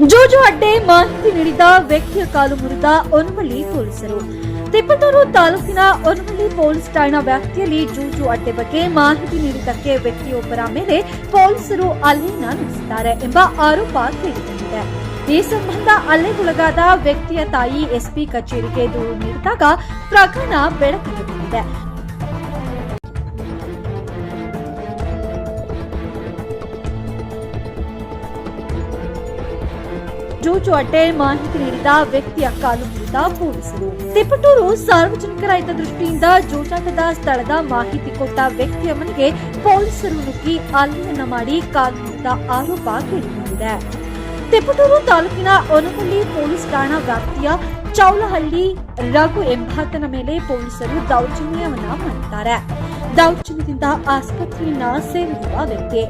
ಜೋಜು ಅಡ್ಡೆ ಮಾಹಿತಿ ನೀಡಿದ ವ್ಯಕ್ತಿಯ ಕಾಲು ಮುರಿದ ಒನ್ಮಲಿ ಪೊಲೀಸರು. ತಿಪ್ಪಟೂರು ತಾಲೂಕಿನ ಒನ್ಮಲಿ ಪೊಲೀಸ್ ಠಾಣಾ ವ್ಯಾಪ್ತಿಯಲ್ಲಿ ಜೂಜು ಅಡ್ಡೆ ಬಗ್ಗೆ ಮಾಹಿತಿ ನೀಡಿದ್ದಕ್ಕೆ ವ್ಯಕ್ತಿಯೊಬ್ಬರ ಮೇಲೆ ಪೊಲೀಸರು ಅಲ್ಲಿನ ನಡೆಸಿದ್ದಾರೆ ಎಂಬ ಆರೋಪ ಕೇಳಿಬಂದಿದೆ. ಈ ಸಂಬಂಧ ಹಲ್ಲೆಗೊಳಗಾದ ವ್ಯಕ್ತಿಯ ತಾಯಿ ಎಸ್ಪಿ ಕಚೇರಿಗೆ ದೂರು ನೀಡಿದಾಗ ಪ್ರಕರಣ ಬೆಳಕಿಗೆ ಬಂದಿದೆ. ಜೂಜು ಅಡ್ಡೆ ಮಾಹಿತಿ ನೀಡಿದ ವ್ಯಕ್ತಿಯ ಕಾಲು ಮುರಿದ ಪೊಲೀಸರು. ತಿಪಟೂರು ಸಾರ್ವಜನಿಕರ ಹಿತದೃಷ್ಟಿಯಿಂದ ಜೂಜಾಟದ ಸ್ಥಳದ ಮಾಹಿತಿ ಕೊಟ್ಟ ವ್ಯಕ್ತಿಯ ಮನೆಗೆ ಪೊಲೀಸರು ನುಗ್ಗಿ ಅಲ್ಲಿಯನ್ನ ಮಾಡಿ ಕಾಲು ಮುರಿದ ಆರೋಪ ಕೇಳಿಬಂದಿದೆ. ತಿಪಟೂರು ತಾಲೂಕಿನ ಒನಹಳ್ಳಿ ಪೊಲೀಸ್ ಠಾಣಾ ವ್ಯಾಪ್ತಿಯ ಚೌಲಹಳ್ಳಿ ರಘು ಎಂಬಾತನ ಮೇಲೆ ಪೊಲೀಸರು ದೌರ್ಜನ್ಯವನ್ನ ಮಾಡಿದ್ದಾರೆ. ದೌರ್ಜನ್ಯದಿಂದ ಆಸ್ಪತ್ರೆಯನ್ನ ಸೇರಿರುವ ವ್ಯಕ್ತಿ.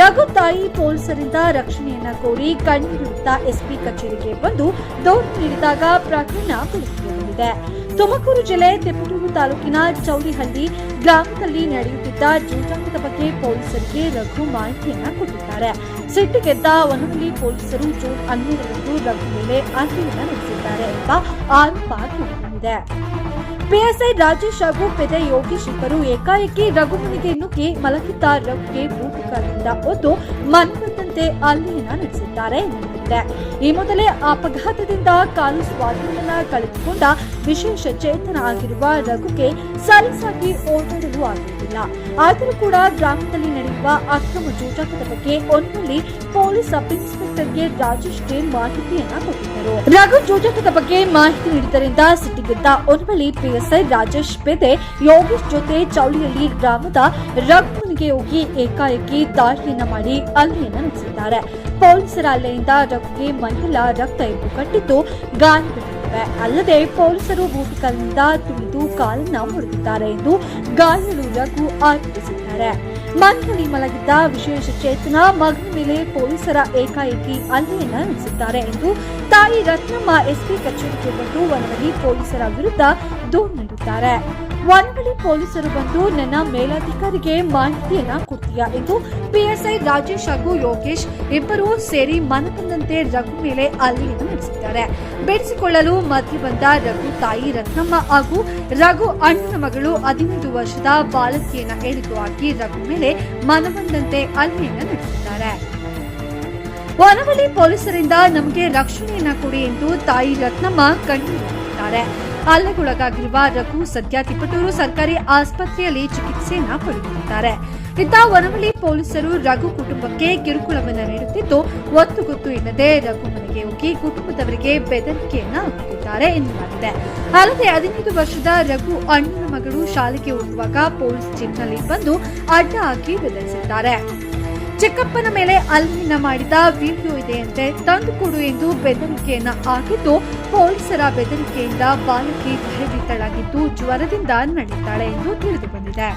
ರಘು ತಾಯಿ ಪೊಲೀಸರಿಂದ ರಕ್ಷಣೆಯನ್ನ ಕೋರಿ ಕಣ್ಣೀರಿಡುತ್ತಾ ಎಸ್ಪಿ ಕಚೇರಿಗೆ ಬಂದು ದೂರು ನೀಡಿದಾಗ ಪ್ರಕರಣ ಬಂದಿದೆ. ತುಮಕೂರು ಜಿಲ್ಲೆ ತಿಪಟೂರು ತಾಲೂಕಿನ ಚೌಡಿಹಳ್ಳಿ ಗ್ರಾಮದಲ್ಲಿ ನಡೆಯುತ್ತಿದ್ದ ಜೂಜಾಟದ ಬಗ್ಗೆ ಪೊಲೀಸರಿಗೆ ರಘು ಮಾಹಿತಿಯನ್ನ ಕೊಟ್ಟಿದ್ದಾರೆ. ಸಿಟ್ಟಿಗೆದ್ದ ವನಹಳ್ಳಿ ಪೊಲೀಸರು ಜೂನ್ ಹನ್ನೆರಡರಂದು ರಘು ಮೇಲೆ ಹಲ್ಲೆಯನ್ನ ನಡೆಸಿದ್ದಾರೆ ಎಂಬ ಆರೋಪ ಕೇಳಿಬಂದಿದೆ ಪಿಎಸ್ಐ ರಾಜೇಶ್ ಹಾಗೂ ಪೆದೆ ಯೋಗೇಶ್ ಇಬ್ಬರು ಏಕಾಏಕಿ ರಘುಮನಿಗೆ ನುಗ್ಗಿ ಮಲಗಿದ್ದ ರಘುಗೆ ಬೂಟುಕಾಲಿನಿಂದ ಒದ್ದು ಮನಬಂದಂತೆ ಅಲ್ಲಿಯನ ನಡೆಸಿದ್ದಾರೆ ಎನ್ನಲಾಗಿದೆ ಈ ಮೊದಲೇ ಅಪಘಾತದಿಂದ ಕಾಲು ಸ್ವಾತಂತ್ರ್ಯ ಕಳೆದುಕೊಂಡ ವಿಶೇಷ ಚೇತನ ಆಗಿರುವ ರಘುಗೆ ಸಲೀಸಾಗಿ ಓಡಾಡಲು ಆಗುವುದಿಲ್ಲ. ಆದರೂ ಕೂಡ ಗ್ರಾಮದಲ್ಲಿ ನಡೆಯುವ ಅಕ್ರಮ ಜೂಜಾಟದ ಬಗ್ಗೆ ಒಂದಲ್ಲಿ ಪೊಲೀಸ್ ಸಬ್ ಇನ್ಸ್ಪೆಕ್ಟರ್ಗೆ ರಾಜೇಶ್ಗೆ ಮಾಹಿತಿಯನ್ನ ಕೊಟ್ಟಿದ್ದರು. ರಘು ಜೂಜಾಟದ ಬಗ್ಗೆ ಮಾಹಿತಿ ನೀಡಿದ್ದರಿಂದ ಸಿಟ್ಟಿಗೆದ್ದ ಒನ್ವಳ್ಳಿ ಪಿಎಸ್ಐ ರಾಜೇಶ್ ಪೇದೆ ಯೋಗೇಶ್ ಜೊತೆ ಚೌಳಿಯಲ್ಲಿ ಗ್ರಾಮದ ರಘು ಮನೆಗೆ ಹೋಗಿ ಏಕಾಏಕಿ ದಾಳಿಯನ್ನ ಮಾಡಿ ಹಲ್ಲೆಯನ್ನ ನಡೆಸಿದ್ದಾರೆ. ಪೊಲೀಸರ ಹಲ್ಲೆಯಿಂದ ರಘುಗೆ ಮಹಿಳಾ ರಕ್ತ ಎದ್ದು ಕಟ್ಟಿದ್ದು ಗಾಯಗಳಿವೆ ಅಲ್ಲದೆ ಪೊಲೀಸರು ಬೂಟುಕಲ್ಲಿನಿಂದ ತುಳಿದು ಕಾಲನ್ನ ಮುರಿದಿದ್ದಾರೆ ಎಂದು ಗಾಯಗಳು ರಘು ಆರೋಪಿಸಿದ್ದಾರೆ. ಮನೆಯಲ್ಲಿ ಮಲಗಿದ್ದ ವಿಶೇಷ ಚೇತನ ಮಗನ ಮೇಲೆ ಪೊಲೀಸರ ಏಕಾಏಕಿ ಹಲ್ಲೆಯನ್ನ ನಡೆಸಿದ್ದಾರೆ ಎಂದು ತಾಯಿ ರತ್ನಮ್ಮ ಎಸ್ಪಿ ಕಚೇರಿಗೆ ಬಂದು ವರದಿ ಪೊಲೀಸರ ವಿರುದ್ಧ ದೂರು ನೀಡಿದ್ದಾರೆ. ವನವಳ್ಳಿ ಪೊಲೀಸರು ಬಂದು ನನ್ನ ಮೇಲಾಧಿಕಾರಿಗೆ ಮಾಹಿತಿಯನ್ನ ಕೊಟ್ಟಿಯ ಎಂದು ಪಿಎಸ್ಐ ರಾಜೇಶ್ ಹಾಗೂ ಯೋಗೇಶ್ ಇಬ್ಬರು ಸೇರಿ ಮನಬಂದಂತೆ ರಘು ಮೇಲೆ ಅಲ್ಲಿಯನ್ನು ನಡೆಸಿದ್ದಾರೆ. ಬಿಡಿಸಿಕೊಳ್ಳಲು ಮಧ್ಯೆ ಬಂದ ರಘು ತಾಯಿ ರತ್ನಮ್ಮ ಹಾಗೂ ರಘು ಅಣ್ಣನ ಮಗಳು ಹದಿನೈದು ವರ್ಷದ ಬಾಲಕಿಯನ್ನ ಎಳೆದು ಹಾಕಿ ರಘು ಮೇಲೆ ಮನಬಂದಂತೆ ಅಲ್ಲಿಯನ್ನು ನಡೆಸಿದ್ದಾರೆ. ವನವಳ್ಳಿ ಪೊಲೀಸರಿಂದ ನಮಗೆ ರಕ್ಷಣೆಯನ್ನ ಕೊಡಿ ಎಂದು ತಾಯಿ ರತ್ನಮ್ಮ ಕಣ್ಣೀರಿಟ್ಟಿದ್ದಾರೆ. ಹಲ್ಲೆಗೊಳಗಾಗಿರುವ ರಘು ಸದ್ಯ ತಿಪಟೂರು ಸರ್ಕಾರಿ ಆಸ್ಪತ್ರೆಯಲ್ಲಿ ಚಿಕಿತ್ಸೆಯನ್ನು ಪಡೆಯುತ್ತಿದ್ದಾರೆ ಇತ್ತ ವನವಳಿ ಪೊಲೀಸರು ರಘು ಕುಟುಂಬಕ್ಕೆ ಕಿರುಕುಳವನ್ನು ನೀಡುತ್ತಿದ್ದು, ಒತ್ತು ಗೊತ್ತು ಇಲ್ಲದೆ ರಘು ಮನೆಗೆ ಹೋಗಿ ಕುಟುಂಬದವರಿಗೆ ಬೆದರಿಕೆಯನ್ನು ಹಾಕುತ್ತಿದ್ದಾರೆ ಎನ್ನಲಾಗಿದೆ. ಅಲ್ಲದೆ ಹದಿನೈದು ವರ್ಷದ ರಘು ಅಣ್ಣನ ಮಗಳು ಶಾಲೆಗೆ ಹೋಗುವಾಗ ಪೊಲೀಸ್ ಜೀಪ್ನಲ್ಲಿ ಬಂದು ಅಡ್ಡ ಹಾಕಿ ಬೆದರಿಸಿದ್ದಾರೆ. ಚಿಕ್ಕಪ್ಪನ ಮೇಲೆ ಅಲ್ಲಿನ ಮಾಡಿದ ವಿಡಿಯೋ ಇದೆಯಂತೆ ತಂದುಕೊಡು ಎಂದು ಬೆದರಿಕೆಯನ್ನ ಹಾಕಿದ್ದು ಪೊಲೀಸರ ಬೆದರಿಕೆಯಿಂದ ಬಾಲಕಿ ಭಯಭೀತಳಾಗಿದ್ದು ಜ್ವರದಿಂದ ನಡೆಯುತ್ತಾಳೆ ಎಂದು ತಿಳಿದು ಬಂದಿದೆ.